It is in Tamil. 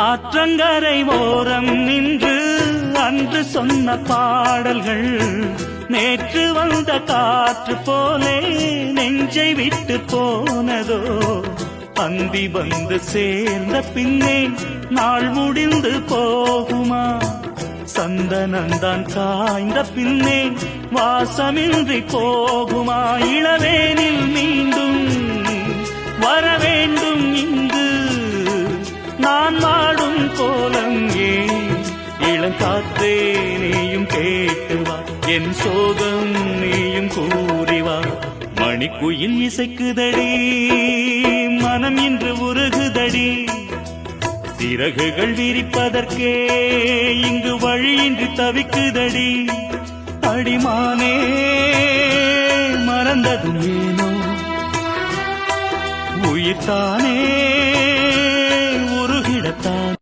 ஆற்றங்கரை ஓரம் நின்று அன்று சொன்ன பாடல்கள் நேற்று வந்த காற்று போலே நெஞ்சை விட்டு போனதோ அந்தி வந்து சேர்ந்த பின்னே நாள் முடிந்து போகுமா? சந்தனந்தான் காய்ந்த பின்னே வாசமின்றி போகுமா? இளவேனில் மீண்டும் வர வேண்டும் மாடும் கோலம் ஏன் இளங்காற்றே நீயும் கேட்டு வா. என் சோகம் நீயும் கூறிவா மணிக்குயில் இசைக்குதடி மனம் இன்று உருகுதடி. சிறகுகள் விரிப்பதற்கே இங்கு வழியின்றி தவிக்குதடி. அடிமானே மறந்ததும் ஏனோ? உயிர்த்தானே